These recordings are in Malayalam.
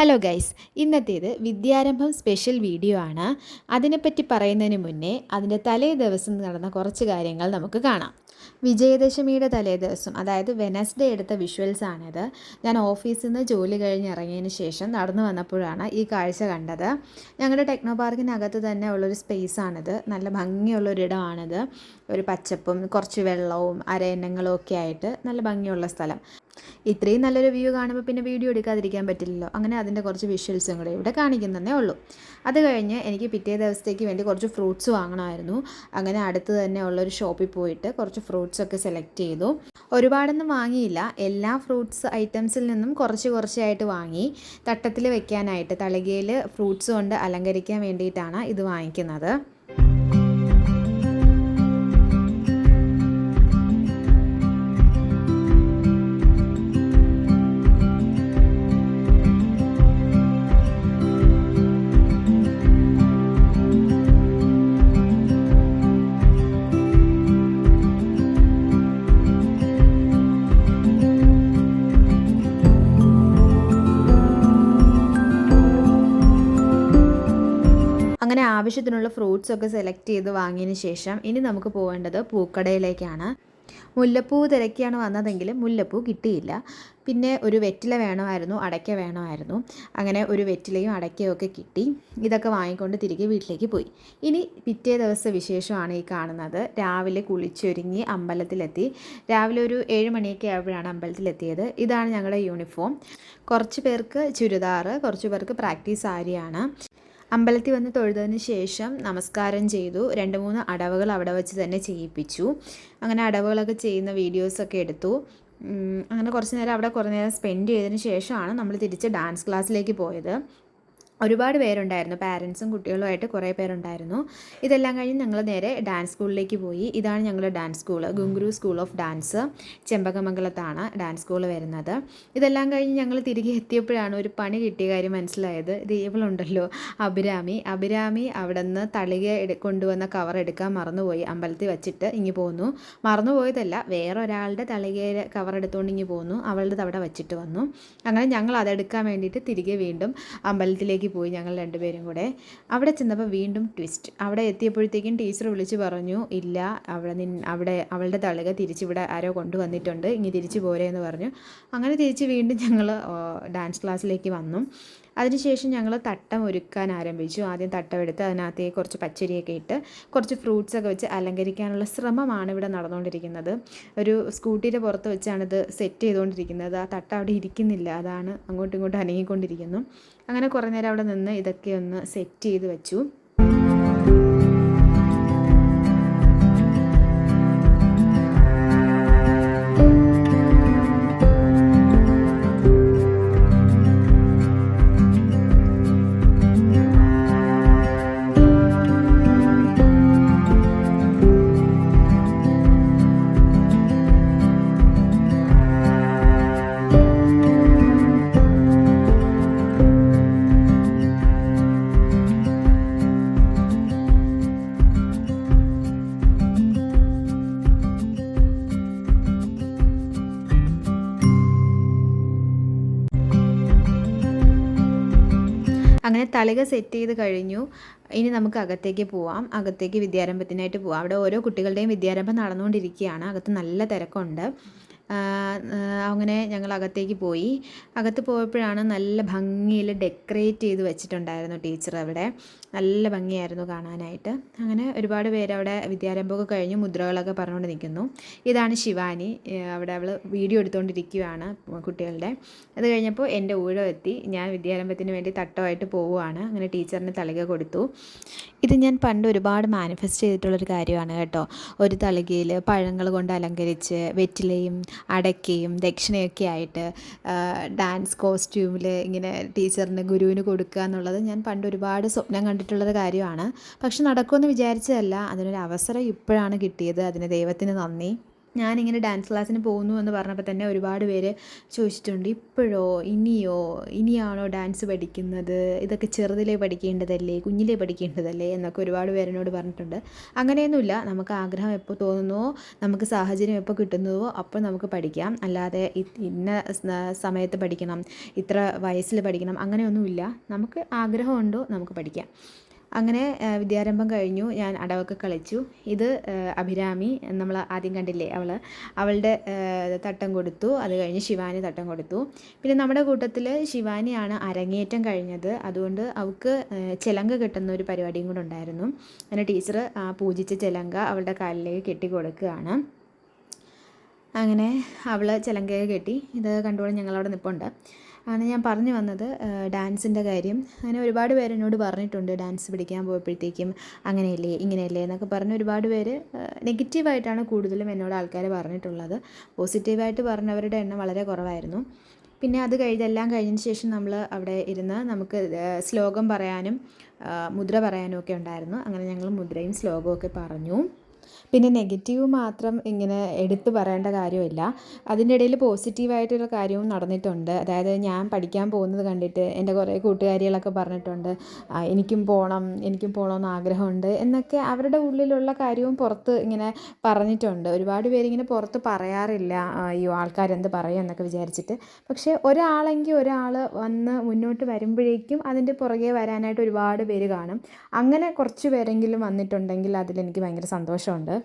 ഹലോ ഗൈസ് ഇന്നത്തേത് വിദ്യാരംഭം സ്പെഷ്യൽ വീഡിയോ ആണ്. അതിനെപ്പറ്റി പറയുന്നതിന് മുന്നേ അതിന്റെ തലേ ദിവസം നടന്ന കുറച്ച് കാര്യങ്ങൾ നമുക്ക് കാണാം. വിജയദശമിയുടെ തലേ ദിവസം അതായത് വെനസ്ഡേ എടുത്ത വിഷ്വൽസ് ആണിത്. ഞാൻ ഓഫീസിൽ നിന്ന് ജോലി കഴിഞ്ഞ് ഇറങ്ങിയതിന് ശേഷം നടന്നു വന്നപ്പോഴാണ് ഈ കാഴ്ച കണ്ടത്. ഞങ്ങളുടെ ടെക്നോ പാർക്കിനകത്ത് തന്നെ ഉള്ളൊരു സ്പേസ് ആണിത്. നല്ല ഭംഗിയുള്ളൊരിടമാണിത് ഒരു പച്ചപ്പും കുറച്ച് വെള്ളവും അരയന്നങ്ങളും ഒക്കെ ആയിട്ട് നല്ല ഭംഗിയുള്ള സ്ഥലം. ഇത്രയും നല്ലൊരു വ്യൂ കാണുമ്പോൾ പിന്നെ വീഡിയോ എടുക്കാതിരിക്കാൻ പറ്റില്ലല്ലോ. അങ്ങനെ അതിന്റെ കുറച്ച് വിഷ്വൽസും കൂടെ ഇവിടെ കാണിക്കുന്നതേ ഉള്ളൂ. അത് കഴിഞ്ഞ് എനിക്ക് പിറ്റേ ദിവസത്തേക്ക് വേണ്ടി കുറച്ച് ഫ്രൂട്ട്സ് വാങ്ങണമായിരുന്നു. അങ്ങനെ അടുത്ത് തന്നെ ഉള്ളൊരു ഷോപ്പിൽ പോയിട്ട് കുറച്ച് ഫ്രൂട്ട്സ് ഒക്കെ സെലക്ട് ചെയ്തു. ഒരുപാടൊന്നും വാങ്ങിയില്ല. എല്ലാ ഫ്രൂട്ട്സ് ഐറ്റംസിൽ നിന്നും കുറച്ച് കുറച്ചായിട്ട് വാങ്ങി. തട്ടത്തിൽ വെക്കാനായിട്ട് തളികയിൽ ഫ്രൂട്ട്സ് കൊണ്ട് അലങ്കരിക്കാൻ വേണ്ടിയിട്ടാണ് ഇത് വാങ്ങിക്കുന്നത്. ആവശ്യത്തിനുള്ള ഫ്രൂട്ട്സ് ഒക്കെ സെലക്ട് ചെയ്ത് വാങ്ങിയതിന് ശേഷം ഇനി നമുക്ക് പോകേണ്ടത് പൂക്കടയിലേക്കാണ്. മുല്ലപ്പൂ തിരക്കിയാണ് വന്നതെങ്കിൽ മുല്ലപ്പൂ കിട്ടിയില്ല. പിന്നെ ഒരു വെറ്റില വേണമായിരുന്നു അടയ്ക്ക വേണമായിരുന്നു. അങ്ങനെ ഒരു വെറ്റിലയും അടയ്ക്കയും ഒക്കെ കിട്ടി. ഇതൊക്കെ വാങ്ങിക്കൊണ്ട് തിരികെ വീട്ടിലേക്ക് പോയി. ഇനി പിറ്റേ ദിവസ വിശേഷമാണ് ഈ കാണുന്നത്. രാവിലെ കുളിച്ചൊരുങ്ങി അമ്പലത്തിലെത്തി. രാവിലെ ഒരു ഏഴ് മണിയൊക്കെ ആയപ്പോഴാണ് അമ്പലത്തിലെത്തിയത്. ഇതാണ് ഞങ്ങളുടെ യൂണിഫോം കുറച്ച് പേർക്ക് ചുരിദാറ് കുറച്ച് പേർക്ക് പ്രാക്ടീസ് സാരിയാണ്. അമ്പലത്തിൽ വന്ന് തൊഴുതതിന് ശേഷം നമസ്കാരം ചെയ്തു. രണ്ട് മൂന്ന് അടവുകൾ അവിടെ വെച്ച് തന്നെ ചെയ്യിപ്പിച്ചു. അങ്ങനെ അടവുകളൊക്കെ ചെയ്യുന്ന വീഡിയോസൊക്കെ എടുത്തു. അങ്ങനെ കുറച്ച് നേരം അവിടെ കുറേ നേരം സ്പെൻഡ് ചെയ്തതിന് ശേഷമാണ് നമ്മൾ തിരിച്ച് ഡാൻസ് ക്ലാസ്സിലേക്ക് പോയത്. ഒരുപാട് പേരുണ്ടായിരുന്നു. പാരൻസും കുട്ടികളുമായിട്ട് കുറേ പേരുണ്ടായിരുന്നു. ഇതെല്ലാം കഴിഞ്ഞ് ഞങ്ങൾ നേരെ ഡാൻസ് സ്കൂളിലേക്ക് പോയി. ഇതാണ് ഞങ്ങളുടെ dance school Ghungroo school of dance ചെമ്പകമംഗലത്താണ് dance school വരുന്നത്. ഇതെല്ലാം കഴിഞ്ഞ് ഞങ്ങൾ തിരികെ എത്തിയപ്പോഴാണ് ഒരു പണി കിട്ടിയ കാര്യം മനസ്സിലായത്. ഇത് ഇവളുണ്ടല്ലോ അഭിരാമി. അഭിരാമി അവിടെ നിന്ന് തളിക കൊണ്ടുവന്ന കവർ എടുക്കാൻ മറന്നുപോയി. അമ്പലത്തിൽ വെച്ചിട്ട് ഇങ്ങി പോന്നു. മറന്നുപോയതല്ല വേറൊരാളുടെ തളികയുടെ കവർ എടുത്തുകൊണ്ട് ഇങ്ങി പോന്നു. അവളുടെ അവിടെ വെച്ചിട്ട് വന്നു. അങ്ങനെ ഞങ്ങൾ അതെടുക്കാൻ വേണ്ടിയിട്ട് തിരികെ വീണ്ടും അമ്പലത്തിലേക്ക് പോയി ഞങ്ങൾ രണ്ടുപേരും കൂടെ. അവിടെ ചെന്നപ്പോൾ വീണ്ടും ട്വിസ്റ്റ് അവിടെ എത്തിയപ്പോഴത്തേക്കും ടീച്ചർ വിളിച്ച് പറഞ്ഞു ഇല്ല അവിടെ നിൻ അവിടെ അവളുടെ തളിക തിരിച്ചിവിടെ ആരോ കൊണ്ടുവന്നിട്ടുണ്ട് ഇനി തിരിച്ചു പോരെ എന്ന് പറഞ്ഞു. അങ്ങനെ തിരിച്ച് വീണ്ടും ഞങ്ങൾ ഡാൻസ് ക്ലാസ്സിലേക്ക് വന്നു. അതിനുശേഷം ഞങ്ങൾ തട്ടം ഒരുക്കാൻ ആരംഭിച്ചു. ആദ്യം തട്ടം എടുത്ത് അതിനകത്തേക്ക് കുറച്ച് പച്ചരിയൊക്കെ ഇട്ട് കുറച്ച് ഫ്രൂട്ട്സ് ഒക്കെ വെച്ച് അലങ്കരിക്കാനുള്ള ശ്രമമാണ് ഇവിടെ നടന്നുകൊണ്ടിരിക്കുന്നത്. ഒരു സ്കൂട്ടിയുടെ പുറത്ത് വെച്ചാണ് ഇത് സെറ്റ് ചെയ്തുകൊണ്ടിരിക്കുന്നത്. ആ തട്ട അവിടെ ഇരിക്കുന്നില്ല. അതാണ് അങ്ങോട്ടും ഇങ്ങോട്ടും അനങ്ങിക്കൊണ്ടിരിക്കുന്നു. അങ്ങനെ കുറേ നേരം അവിടെ നിന്ന് ഇതൊക്കെ ഒന്ന് സെറ്റ് ചെയ്ത് വെച്ചു. അങ്ങനെ തളിക സെറ്റ് ചെയ്ത് കഴിഞ്ഞു. ഇനി നമുക്ക് അകത്തേക്ക് പോവാം. അകത്തേക്ക് വിദ്യാരംഭത്തിനായിട്ട് പോവാം. അവിടെ ഓരോ കുട്ടികളുടെയും വിദ്യാരംഭം നടന്നുകൊണ്ടിരിക്കുകയാണ്. അകത്ത് നല്ല തിരക്കുണ്ട്. അങ്ങനെ ഞങ്ങൾ അകത്തേക്ക് പോയി. അകത്ത് പോയപ്പോഴാണ് നല്ല ഭംഗിയിൽ ഡെക്കറേറ്റ് ചെയ്ത് വെച്ചിട്ടുണ്ടായിരുന്നു ടീച്ചർ അവിടെ. നല്ല ഭംഗിയായിരുന്നു കാണാനായിട്ട്. അങ്ങനെ ഒരുപാട് പേര് അവിടെ വിദ്യാരംഭമൊക്കെ കഴിഞ്ഞ് മുദ്രകളൊക്കെ പറഞ്ഞുകൊണ്ട് നിൽക്കുന്നു. ഇതാണ് ശിവാനി. അവിടെ അവൾ വീഡിയോ എടുത്തുകൊണ്ടിരിക്കുകയാണ് കുട്ടികളുടെ. അത് കഴിഞ്ഞപ്പോൾ എന്റെ ഊഴം എത്തി. ഞാൻ വിദ്യാരംഭത്തിന് വേണ്ടി തട്ടമായിട്ട് പോവുകയാണ്. അങ്ങനെ ടീച്ചറിന് തളിക കൊടുത്തു. ഇത് ഞാൻ പണ്ട് ഒരുപാട് മാനിഫെസ്റ്റ് ചെയ്തിട്ടുള്ളൊരു കാര്യമാണ് കേട്ടോ. ഒരു തളികയിൽ പഴങ്ങൾ കൊണ്ട് അലങ്കരിച്ച് വെറ്റിലയും അടയ്ക്കയും ദക്ഷിണയൊക്കെ ആയിട്ട് ഡാൻസ് കോസ്റ്റ്യൂമിൽ ഇങ്ങനെ ടീച്ചറിന് ഗുരുവിന് കൊടുക്കുക എന്നുള്ളത് ഞാൻ പണ്ട് ഒരുപാട് സ്വപ്നം കണ്ടിട്ടുള്ളൊരു കാര്യമാണ്. പക്ഷെ നടക്കുമെന്ന് വിചാരിച്ചതല്ല. അതിനൊരു അവസരം ഇപ്പോഴാണ് കിട്ടിയത്. അതിന് ദൈവത്തിന് നന്ദി. ഞാനിങ്ങനെ ഡാൻസ് ക്ലാസ്സിന് പോകുന്നു എന്ന് പറഞ്ഞപ്പോൾ തന്നെ ഒരുപാട് പേര് ചോദിച്ചിട്ടുണ്ട് ഇപ്പോഴോ? ഇനിയോ? ഇനിയാണോ ഡാൻസ് പഠിക്കുന്നത്? ഇതൊക്കെ ചെറുതിലേ പഠിക്കേണ്ടതല്ലേ? കുഞ്ഞിലേ പഠിക്കേണ്ടതല്ലേ? എന്നൊക്കെ ഒരുപാട് പേരെന്നോട് പറഞ്ഞിട്ടുണ്ട്. അങ്ങനെയൊന്നുമില്ല. നമുക്ക് ആഗ്രഹം എപ്പോൾ തോന്നുന്നുവോ നമുക്ക് സാഹചര്യം എപ്പോൾ കിട്ടുന്നുവോ അപ്പോൾ നമുക്ക് പഠിക്കാം. അല്ലാതെ ഇന്ന സമയത്ത് പഠിക്കണം ഇത്ര വയസ്സിൽ പഠിക്കണം അങ്ങനെയൊന്നുമില്ല. നമുക്ക് ആഗ്രഹമുണ്ടോ നമുക്ക് പഠിക്കാം. അങ്ങനെ വിദ്യാരംഭം കഴിഞ്ഞു. ഞാൻ അടവൊക്കെ കളിച്ചു. ഇത് അഭിരാമി നമ്മൾ ആദ്യം കണ്ടില്ലേ അവൾ അവളുടെ തട്ടം കൊടുത്തു. അത് കഴിഞ്ഞ് ശിവാനി തട്ടം കൊടുത്തു. പിന്നെ നമ്മുടെ കൂട്ടത്തിൽ ശിവാനിയാണ് അരങ്ങേറ്റം കഴിഞ്ഞത്. അതുകൊണ്ട് അവൾക്ക് ചിലങ്ക കിട്ടുന്ന ഒരു പരിപാടിയും കൂടെ ഉണ്ടായിരുന്നു. അങ്ങനെ ടീച്ചർ പൂജിച്ച ചിലങ്ക അവളുടെ കാലിലേക്ക് കെട്ടി കൊടുക്കുകയാണ്. അങ്ങനെ അവൾ ചിലങ്കയെ കെട്ടി. ഇത് കണ്ടുകൊണ്ട് ഞങ്ങളവിടെ നിൽപ്പുണ്ട് ആണ് ഞാൻ പറഞ്ഞു വന്നത് ഡാൻസിന്റെ കാര്യം. അങ്ങനെ ഒരുപാട് പേര് എന്നോട് പറഞ്ഞിട്ടുണ്ട് ഡാൻസ് പഠിക്കാൻ പോയപ്പോഴത്തേക്കും അങ്ങനെയല്ലേ ഇങ്ങനെയല്ലേ എന്നൊക്കെ പറഞ്ഞ് ഒരുപാട് പേര് നെഗറ്റീവായിട്ടാണ് കൂടുതലും എന്നോട് ആൾക്കാർ പറഞ്ഞിട്ടുള്ളത്. പോസിറ്റീവായിട്ട് പറഞ്ഞവരുടെ എണ്ണം വളരെ കുറവായിരുന്നു. പിന്നെ അത് കഴിഞ്ഞെല്ലാം കഴിഞ്ഞതിന് ശേഷം നമ്മൾ അവിടെ ഇരുന്ന് നമുക്ക് ശ്ലോകം പറയാനും മുദ്ര പറയാനും ഒക്കെ ഉണ്ടായിരുന്നു. അങ്ങനെ ഞങ്ങൾ മുദ്രയും ശ്ലോകവും ഒക്കെ പറഞ്ഞു. പിന്നെ നെഗറ്റീവ് മാത്രം ഇങ്ങനെ എടുത്തു പറയേണ്ട കാര്യമില്ല. അതിന്റെ ഇടയിൽ പോസിറ്റീവായിട്ടുള്ള കാര്യവും നടന്നിട്ടുണ്ട്. അതായത് ഞാൻ പഠിക്കാൻ പോകുന്നത് കണ്ടിട്ട് എന്റെ കുറേ കൂട്ടുകാരികളൊക്കെ പറഞ്ഞിട്ടുണ്ട് എനിക്കും പോകണം എനിക്കും പോകണമെന്ന് ആഗ്രഹമുണ്ട് എന്നൊക്കെ അവരുടെ ഉള്ളിലുള്ള കാര്യവും പുറത്ത് ഇങ്ങനെ പറഞ്ഞിട്ടുണ്ട്. ഒരുപാട് പേരിങ്ങനെ പുറത്ത് പറയാറില്ല ഈ ആൾക്കാരെന്ത് പറയും എന്നൊക്കെ വിചാരിച്ചിട്ട്. പക്ഷേ ഒരാളെങ്കിൽ ഒരാൾ വന്ന് മുന്നോട്ട് വരുമ്പോഴേക്കും അതിന്റെ പുറകെ വരാനായിട്ട് ഒരുപാട് പേര് കാണും. അങ്ങനെ കുറച്ച് പേരെങ്കിലും വന്നിട്ടുണ്ടെങ്കിൽ അതിലെനിക്ക് ഭയങ്കര സന്തോഷമുണ്ട്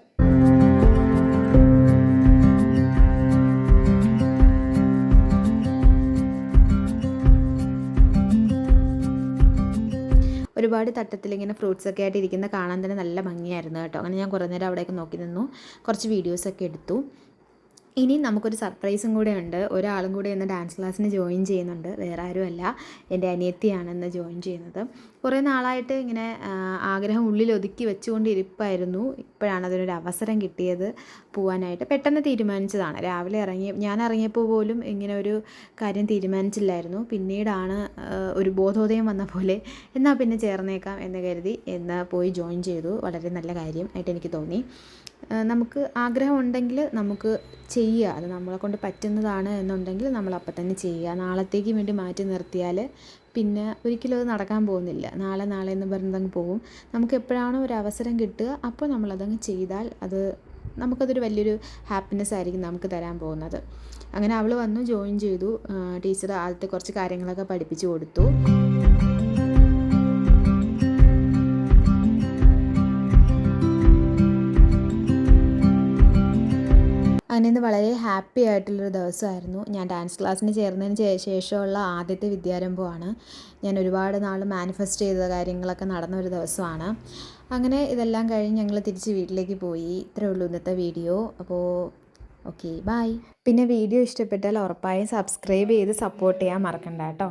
ഒരുപാട് തട്ടത്തിൽ ഇങ്ങനെ ഫ്രൂട്ട്സ് ഒക്കെ ആയിട്ട് ഇരിക്കുന്ന കാണാൻ തന്നെ നല്ല ഭംഗിയായിരുന്നു കേട്ടോ. അങ്ങനെ ഞാൻ കുറേ നേരം അവിടെയൊക്കെ നോക്കി നിന്നു. കുറച്ച് വീഡിയോസൊക്കെ എടുത്തു. ഇനി നമുക്കൊരു സർപ്രൈസും കൂടെ ഉണ്ട്. ഒരാളും കൂടെ ഇന്ന് ഡാൻസ് ക്ലാസ്സിന് ജോയിൻ ചെയ്യുന്നുണ്ട്. വേറെ ആരുമല്ല. എന്റെ അനിയത്തിയാണ് ഇന്ന് ജോയിൻ ചെയ്യുന്നത്. കുറേ നാളായിട്ട് ഇങ്ങനെ ആഗ്രഹം ഉള്ളിൽ ഒതുക്കി വെച്ചുകൊണ്ടിരിപ്പായിരുന്നു. ഇപ്പോഴാണ് അതിനൊരു അവസരം കിട്ടിയത് പോകാനായിട്ട് പെട്ടെന്ന് തീരുമാനിച്ചതാണ്. രാവിലെ ഇറങ്ങി ഞാൻ ഇറങ്ങിയപ്പോൾ പോലും ഇങ്ങനെ ഒരു കാര്യം തീരുമാനിച്ചില്ലായിരുന്നു. പിന്നീടാണ് ഒരു ബോധോദയം വന്ന പോലെ എന്നാൽ പിന്നെ ചേർന്നേക്കാം എന്ന് കരുതി എന്ന് പോയി ജോയിൻ ചെയ്തു. വളരെ നല്ല കാര്യം ആയിട്ട് എനിക്ക് തോന്നി. നമുക്ക് ആഗ്രഹമുണ്ടെങ്കിൽ നമുക്ക് ചെയ്യുക. അത് നമ്മളെ കൊണ്ട് പറ്റുന്നതാണ് എന്നുണ്ടെങ്കിൽ നമ്മൾ അപ്പം തന്നെ ചെയ്യുക. നാളത്തേക്ക് വേണ്ടി മാറ്റി നിർത്തിയാൽ പിന്നെ ഒരിക്കലും അത് നടക്കാൻ പോകുന്നില്ല. നാളെ നാളെ എന്ന് പറഞ്ഞതങ്ങ് പോകും. നമുക്ക് എപ്പോഴാണോ ഒരു അവസരം കിട്ടുക അപ്പോൾ നമ്മളതങ്ങ് ചെയ്താൽ അത് നമുക്കതൊരു വലിയൊരു ഹാപ്പിനെസ് ആയിരിക്കും നമുക്ക് തരാൻ പോകുന്നത്. അങ്ങനെ അവൾ വന്നു ജോയിൻ ചെയ്തു. ടീച്ചർ ആദ്യത്തെ കുറച്ച് കാര്യങ്ങളൊക്കെ പഠിപ്പിച്ചു കൊടുത്തു. അങ്ങനെ ഇന്ന് വളരെ ഹാപ്പി ആയിട്ടുള്ളൊരു ദിവസമായിരുന്നു. ഞാൻ ഡാൻസ് ക്ലാസ്സിന് ചേർന്നതിന് ശേഷമുള്ള ആദ്യത്തെ വിദ്യാരംഭമാണ്. ഞാൻ ഒരുപാട് നാൾ മാനിഫെസ്റ്റ് ചെയ്ത കാര്യങ്ങളൊക്കെ നടന്ന ഒരു ദിവസമാണ്. അങ്ങനെ ഇതെല്ലാം കഴിഞ്ഞ് ഞങ്ങൾ തിരിച്ച് വീട്ടിലേക്ക് പോയി. ഇത്രയേ ഉള്ളൂ ഇന്നത്തെ വീഡിയോ. അപ്പോൾ ഓക്കെ ബായ് പിന്നെ വീഡിയോ ഇഷ്ടപ്പെട്ടാൽ ഉറപ്പായും സബ്സ്ക്രൈബ് ചെയ്ത് സപ്പോർട്ട് ചെയ്യാൻ മറക്കണ്ട കേട്ടോ.